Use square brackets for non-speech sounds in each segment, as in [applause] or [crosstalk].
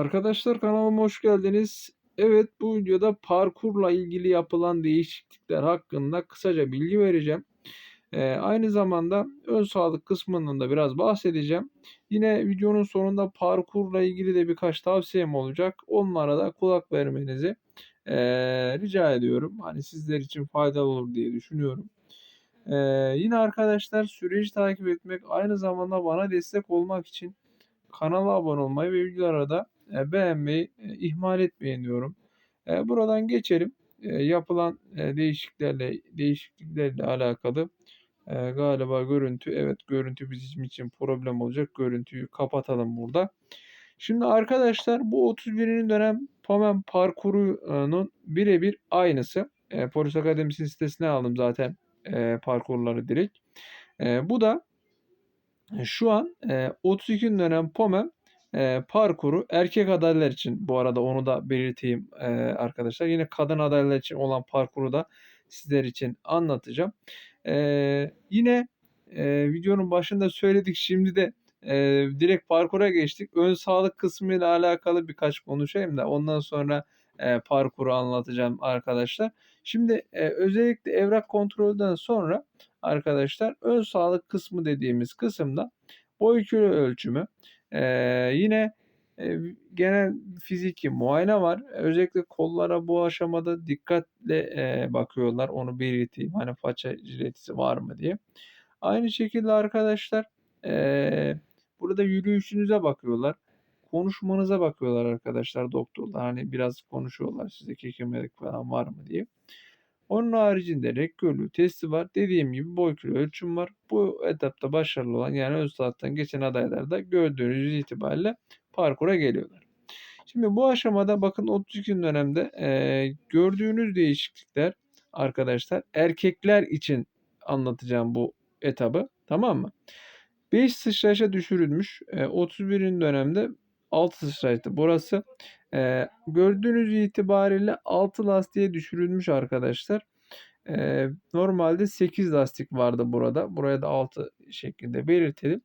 Arkadaşlar kanalıma hoş geldiniz. Evet bu videoda parkurla ilgili yapılan değişiklikler hakkında kısaca bilgi vereceğim. Ee, aynı zamanda ön sağlık kısmından da biraz bahsedeceğim. Yine videonun sonunda parkurla ilgili de birkaç tavsiyem olacak. Onlara da kulak vermenizi ee, rica ediyorum. Hani sizler için faydalı olur diye düşünüyorum. Ee, yine arkadaşlar süreci takip etmek aynı zamanda bana destek olmak için kanala abone olmayı ve videolara da e, beğenmeyi e, ihmal etmeyin diyorum. E, buradan geçelim. Yapılan değişikliklerle değişikliklerle alakalı galiba görüntü evet görüntü bizim için problem olacak. Görüntüyü kapatalım burada. Şimdi arkadaşlar bu 31. dönem Pomen parkurunun birebir aynısı. Polis Akademisi sitesine aldım zaten parkurları direkt. Bu da şu an e, 32 dönem POMEM e, parkuru erkek adaylar için bu arada onu da belirteyim e, arkadaşlar. Yine kadın adaylar için olan parkuru da sizler için anlatacağım. E, yine e, videonun başında söyledik şimdi de e, direkt parkura geçtik. Ön sağlık kısmı ile alakalı birkaç konuşayım da ondan sonra e, parkuru anlatacağım arkadaşlar. Şimdi e, özellikle evrak kontrolden sonra arkadaşlar ön sağlık kısmı dediğimiz kısımda boy kilo ölçümü e, yine e, genel fiziki muayene var. Özellikle kollara bu aşamada dikkatle e, bakıyorlar. Onu belirteyim. Hani faça jiletisi var mı diye. Aynı şekilde arkadaşlar e, burada yürüyüşünüze bakıyorlar. Konuşmanıza bakıyorlar arkadaşlar doktorlar. Hani biraz konuşuyorlar size kekemelik falan var mı diye. Onun haricinde rektörlüğü testi var. Dediğim gibi boy kilo ölçüm var. Bu etapta başarılı olan yani ön saatten geçen adaylar da gördüğünüz itibariyle parkura geliyorlar. Şimdi bu aşamada bakın 32 dönemde e, gördüğünüz değişiklikler arkadaşlar erkekler için anlatacağım bu etabı. Tamam mı? 5 sıçrayışa düşürülmüş. E, 31. dönemde 6 sıçrayıştı. Burası e, gördüğünüz itibariyle 6 lastiğe düşürülmüş arkadaşlar. E, normalde 8 lastik vardı burada. Buraya da 6 şeklinde belirtelim.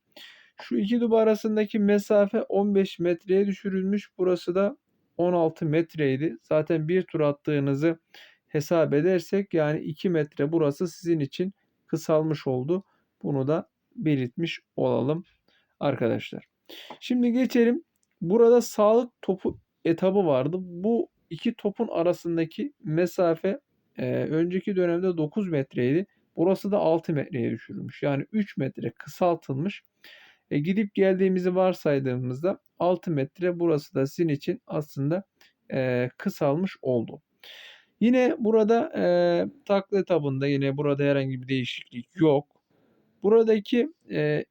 Şu iki duba arasındaki mesafe 15 metreye düşürülmüş. Burası da 16 metreydi. Zaten bir tur attığınızı hesap edersek yani 2 metre burası sizin için kısalmış oldu. Bunu da belirtmiş olalım arkadaşlar. Şimdi geçelim. Burada sağlık topu etabı vardı. Bu iki topun arasındaki mesafe e, önceki dönemde 9 metreydi. Burası da 6 metreye düşürülmüş. Yani 3 metre kısaltılmış. E, gidip geldiğimizi varsaydığımızda 6 metre burası da sizin için aslında e, kısalmış oldu. Yine burada e, takla etabında yine burada herhangi bir değişiklik yok. Buradaki e,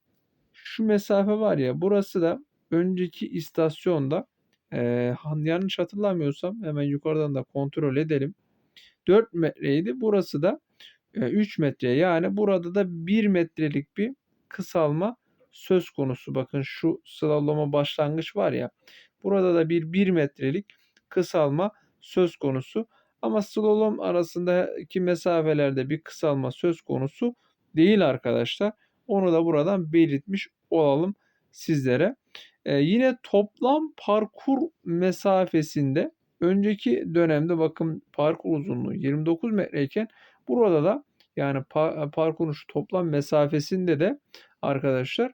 şu mesafe var ya burası da önceki istasyonda e, yanlış hatırlamıyorsam hemen yukarıdan da kontrol edelim. 4 metreydi. Burası da e, 3 metre. Yani burada da 1 metrelik bir kısalma söz konusu. Bakın şu slaloma başlangıç var ya. Burada da bir 1 metrelik kısalma söz konusu. Ama slalom arasındaki mesafelerde bir kısalma söz konusu değil arkadaşlar. Onu da buradan belirtmiş olalım sizlere. Ee, yine toplam parkur mesafesinde önceki dönemde bakın parkur uzunluğu 29 metreyken burada da yani par parkurun şu toplam mesafesinde de arkadaşlar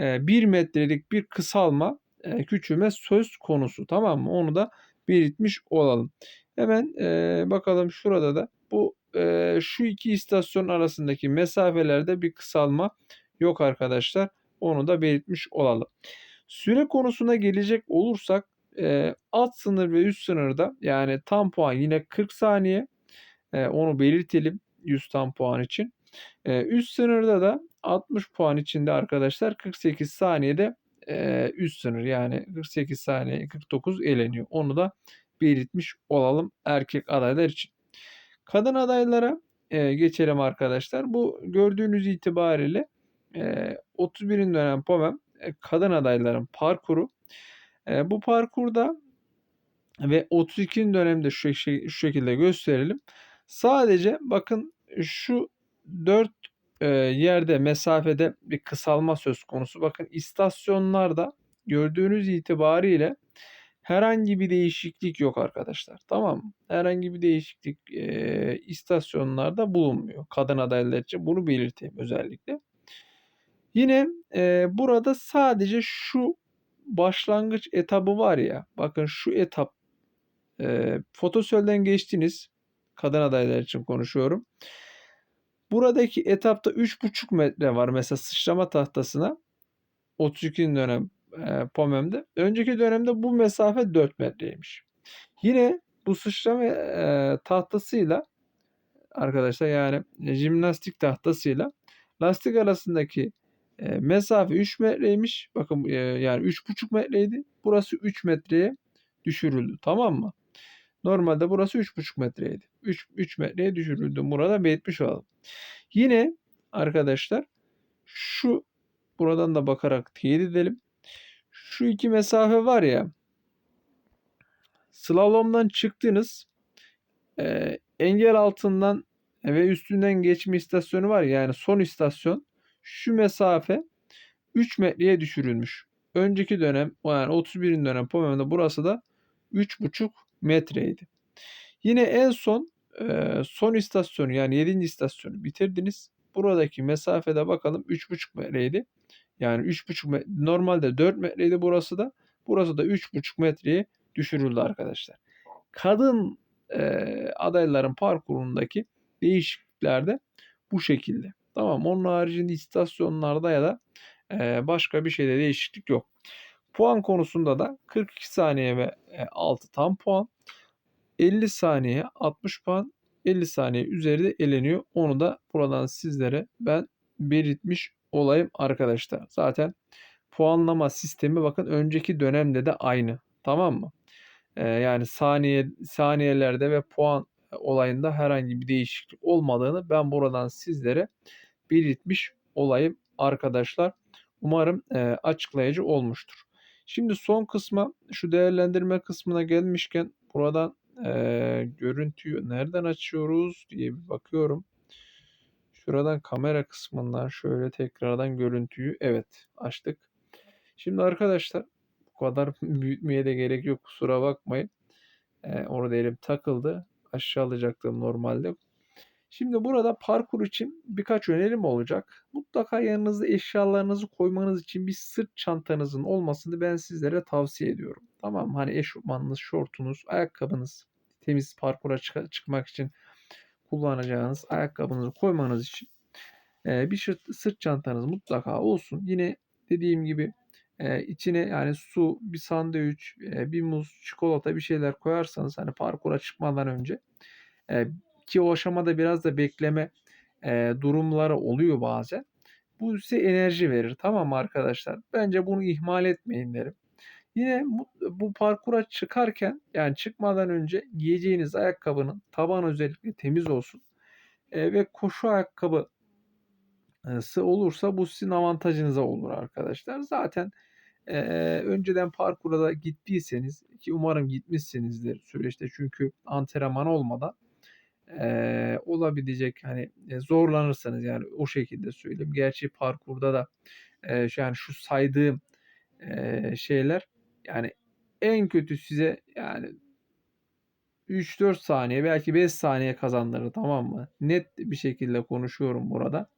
e, 1 metrelik bir kısalma e, küçülme söz konusu tamam mı? Onu da belirtmiş olalım. Hemen e, bakalım şurada da bu e, şu iki istasyon arasındaki mesafelerde bir kısalma yok arkadaşlar. Onu da belirtmiş olalım. Süre konusuna gelecek olursak e, alt sınır ve üst sınırda yani tam puan yine 40 saniye. E, onu belirtelim 100 tam puan için. E, üst sınırda da 60 puan içinde arkadaşlar 48 saniyede e, üst sınır yani 48 saniye 49 eleniyor. Onu da belirtmiş olalım erkek adaylar için. Kadın adaylara e, geçelim arkadaşlar. Bu gördüğünüz itibariyle e, 31. dönem POMEM e, kadın adayların parkuru. E, bu parkurda ve 32. dönemde şu, şu şekilde gösterelim. Sadece bakın şu 4 e, yerde mesafede bir kısalma söz konusu. Bakın istasyonlarda gördüğünüz itibariyle Herhangi bir değişiklik yok arkadaşlar. Tamam mı? Herhangi bir değişiklik e, istasyonlarda bulunmuyor. Kadın adaylar için bunu belirteyim özellikle. Yine e, burada sadece şu başlangıç etabı var ya. Bakın şu etap e, fotosölden geçtiniz. Kadın adaylar için konuşuyorum. Buradaki etapta 3,5 metre var mesela sıçrama tahtasına. 32. dönem e, POMEM'de. Önceki dönemde bu mesafe 4 metreymiş. Yine bu sıçrama e, tahtasıyla arkadaşlar yani jimnastik tahtasıyla lastik arasındaki e, mesafe 3 metreymiş. Bakın e, yani 3,5 metreydi. Burası 3 metreye düşürüldü. Tamam mı? Normalde burası 3,5 metreydi. 3, 3 metreye düşürüldü. Burada belirtmiş olalım. Yine arkadaşlar şu buradan da bakarak teyit edelim. Şu iki mesafe var ya slalomdan çıktınız e, engel altından ve üstünden geçme istasyonu var ya yani son istasyon şu mesafe 3 metreye düşürülmüş. Önceki dönem yani 31. dönem POMEM'de burası da 3,5 metreydi. Yine en son e, son istasyonu yani 7. istasyonu bitirdiniz. Buradaki mesafede bakalım 3,5 metreydi. Yani 3,5 metre, normalde 4 metreydi burası da. Burası da 3,5 metreye düşürüldü arkadaşlar. Kadın e, adayların parkurundaki değişiklikler de bu şekilde. Tamam onun haricinde istasyonlarda ya da e, başka bir şeyde değişiklik yok. Puan konusunda da 42 saniye ve e, 6 tam puan. 50 saniye 60 puan 50 saniye üzeri eleniyor. Onu da buradan sizlere ben belirtmiş olayım arkadaşlar. Zaten puanlama sistemi bakın önceki dönemde de aynı. Tamam mı? Ee, yani saniye saniyelerde ve puan olayında herhangi bir değişiklik olmadığını ben buradan sizlere belirtmiş olayım arkadaşlar. Umarım e, açıklayıcı olmuştur. Şimdi son kısma şu değerlendirme kısmına gelmişken buradan e, görüntüyü nereden açıyoruz diye bir bakıyorum. Şuradan kamera kısmından şöyle tekrardan görüntüyü evet açtık. Şimdi arkadaşlar bu kadar [laughs] büyütmeye de gerek yok kusura bakmayın. Ee, orada elim takıldı. Aşağı alacaktım normalde. Şimdi burada parkur için birkaç önerim olacak. Mutlaka yanınızda eşyalarınızı koymanız için bir sırt çantanızın olmasını ben sizlere tavsiye ediyorum. Tamam Hani eşofmanınız, şortunuz, ayakkabınız temiz parkura çık- çıkmak için kullanacağınız ayakkabınızı koymanız için e, bir sırt, sırt çantanız mutlaka olsun. Yine dediğim gibi e, içine yani su, bir sandviç, e, bir muz, çikolata bir şeyler koyarsanız hani parkura çıkmadan önce e, ki o aşamada biraz da bekleme e, durumları oluyor bazen. Bu size enerji verir. Tamam arkadaşlar? Bence bunu ihmal etmeyin derim. Yine bu, bu parkura çıkarken yani çıkmadan önce giyeceğiniz ayakkabının taban özellikle temiz olsun. E, ve koşu ayakkabısı olursa bu sizin avantajınıza olur arkadaşlar. Zaten e, önceden parkura da gittiyseniz ki umarım gitmişsinizdir süreçte çünkü antrenman olmadan e, olabilecek hani e, zorlanırsanız yani o şekilde söyleyeyim. Gerçi parkurda da e, yani şu saydığım e, şeyler yani en kötü size yani 3-4 saniye belki 5 saniye kazandırır tamam mı? Net bir şekilde konuşuyorum burada.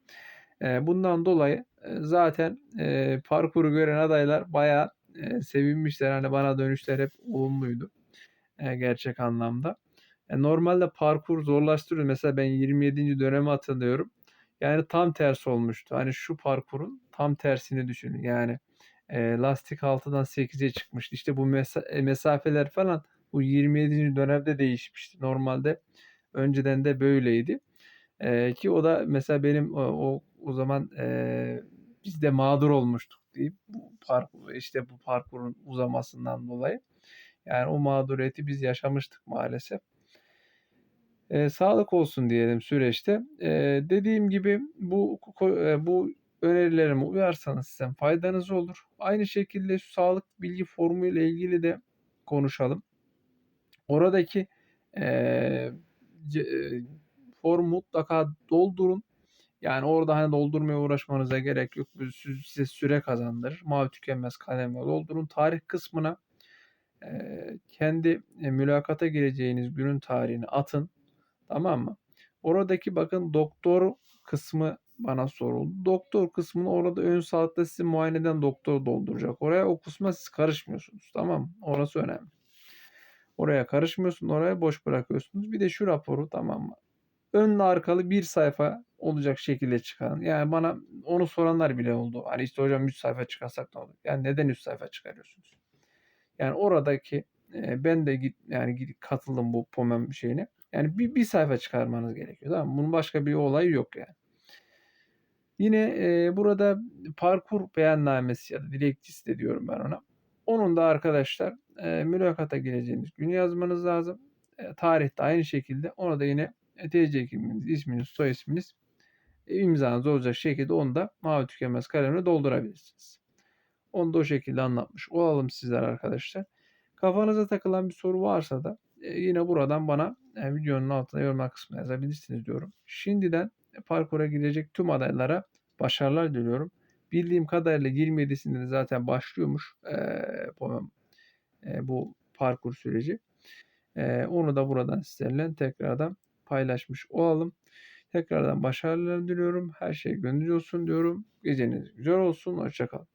Bundan dolayı e, zaten parkuru gören adaylar bayağı sevinmişler. Hani bana dönüşler hep olumluydu. Gerçek anlamda. E, normalde parkur zorlaştırıyor. Mesela ben 27. dönemi hatırlıyorum. Yani tam tersi olmuştu. Hani şu parkurun tam tersini düşünün. Yani e, lastik 6'dan 8'e çıkmıştı. İşte bu mesa- mesafeler falan bu 27. dönemde değişmişti. Normalde önceden de böyleydi. E, ki o da mesela benim o o zaman e, biz de mağdur olmuştuk deyip bu parkur işte bu parkurun uzamasından dolayı. Yani o mağduriyeti biz yaşamıştık maalesef. E, sağlık olsun diyelim süreçte. E, dediğim gibi bu e, bu önerilerime uyarsanız size faydanız olur. Aynı şekilde şu sağlık bilgi formu ile ilgili de konuşalım. Oradaki e, c, form mutlaka doldurun. Yani orada hani doldurmaya uğraşmanıza gerek yok. Size süre kazandırır. Mavi tükenmez kalemle doldurun. Tarih kısmına e, kendi, mülakata gireceğiniz günün tarihini atın. Tamam mı? Oradaki bakın doktor kısmı bana soruldu. Doktor kısmını orada ön sağlıkta sizi muayene eden doktor dolduracak. Oraya o kısma siz karışmıyorsunuz. Tamam mı? Orası önemli. Oraya karışmıyorsun. Oraya boş bırakıyorsunuz. Bir de şu raporu tamam mı? Önlü arkalı bir sayfa olacak şekilde çıkarın. Yani bana onu soranlar bile oldu. Hani işte hocam 3 sayfa çıkarsak ne olur? Yani neden 3 sayfa çıkarıyorsunuz? Yani oradaki e, ben de git yani gidip katıldım bu POMEM şeyine. Yani bir, bir sayfa çıkarmanız gerekiyor. Tamam? Bunun başka bir olayı yok yani. Yine e, burada parkur beyannamesi ya da dilekçesi de diyorum ben ona. Onun da arkadaşlar e, mülakata gireceğiniz günü yazmanız lazım. E, tarih de aynı şekilde. Ona da yine e, TC kimliğiniz, isminiz, soy isminiz, e, imzanız olacak şekilde onu da mavi tükenmez kalemle doldurabilirsiniz. Onu da o şekilde anlatmış olalım sizler arkadaşlar. Kafanıza takılan bir soru varsa da yine buradan bana e, videonun altına yorumlar kısmına yazabilirsiniz diyorum. Şimdiden e, parkura girecek tüm adaylara başarılar diliyorum. Bildiğim kadarıyla 27'sinde de zaten başlıyormuş e, e, bu parkur süreci. E, onu da buradan sizlerle tekrardan paylaşmış olalım. Tekrardan başarılar diliyorum. Her şey gönlünüzce olsun diyorum. Geceniz güzel olsun. Hoşçakalın.